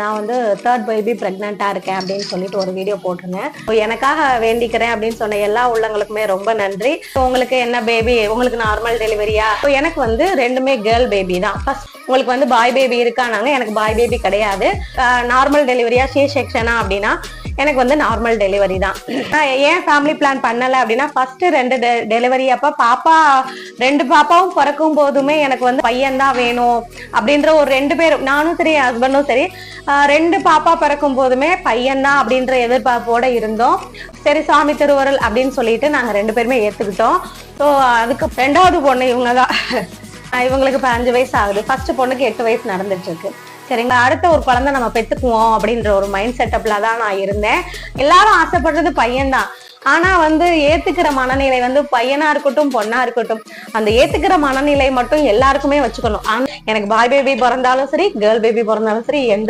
நான் வந்து third baby ப்ரெக்னெண்ட்டாக இருக்கேன் அப்படின்னு சொல்லிட்டு ஒரு வீடியோ போட்டிருந்தேன். எனக்காக வேண்டிக்கிறேன் அப்படின்னு சொன்ன எல்லா உள்ளங்களுக்குமே ரொம்ப நன்றி. உங்களுக்கு என்ன பேபி உங்களுக்கு நார்மல் டெலிவரியா எனக்கு வந்து ரெண்டுமே கேர்ள் பேபி தான். ஃபர்ஸ்ட் உங்களுக்கு வந்து பாய் பேபி இருக்கானாங்க எனக்கு பாய் பேபி கிடையாது. நார்மல் டெலிவரியா சி செக்ஷனா அப்படின்னா எனக்கு வந்து நார்மல் டெலிவரி தான். ஏன் ஃபேமிலி பிளான் பண்ணல அப்படின்னா ஃபர்ஸ்ட் ரெண்டு டெலிவரி அப்ப பாப்பா ரெண்டு பாப்பாவும் பிறக்கும் போதுமே எனக்கு வந்து பையன் தான் வேணும் அப்படின்ற ஒரு ரெண்டு பேரும் நானும் சரி என் ஹஸ்பண்டும் சரி ஆஹ் ரெண்டு பாப்பா பிறக்கும் போதுமே பையன் தான் அப்படின்ற எதிர்பார்ப்போட இருந்தோம். சரி சாமி திருவருள் அப்படின்னு சொல்லிட்டு நாங்க ரெண்டு பேருமே ஏத்துக்கிட்டோம். ஸோ அதுக்கு ரெண்டாவது பொண்ணு இவங்க தான். ஆஹ் இவங்களுக்கு இப்போ அஞ்சு வயசு ஆகுது. ஃபர்ஸ்ட் பொண்ணுக்கு எட்டு வயசு நடந்துட்டு இருக்கு. சரிங்களா? அடுத்த ஒரு குழந்தை நம்ம பெத்துக்குவோம் அப்படின்ற ஒரு மைண்ட் செட்டப்ல தான் நான் இருந்தேன். எல்லாரும் ஆசைப்படுறது பையன்தான். ஆனா வந்து ஏத்துக்கிற மனநிலை வந்து பையனா இருக்கட்டும் பொண்ணா இருக்கட்டும் அந்த ஏத்துக்கிற மனநிலை மட்டும் எல்லாருக்குமே வச்சுக்கணும். எனக்கு பாய் பேபி பிறந்தாலும் சரி கேர்ள் பேபி பிறந்தாலும் சரி எந்த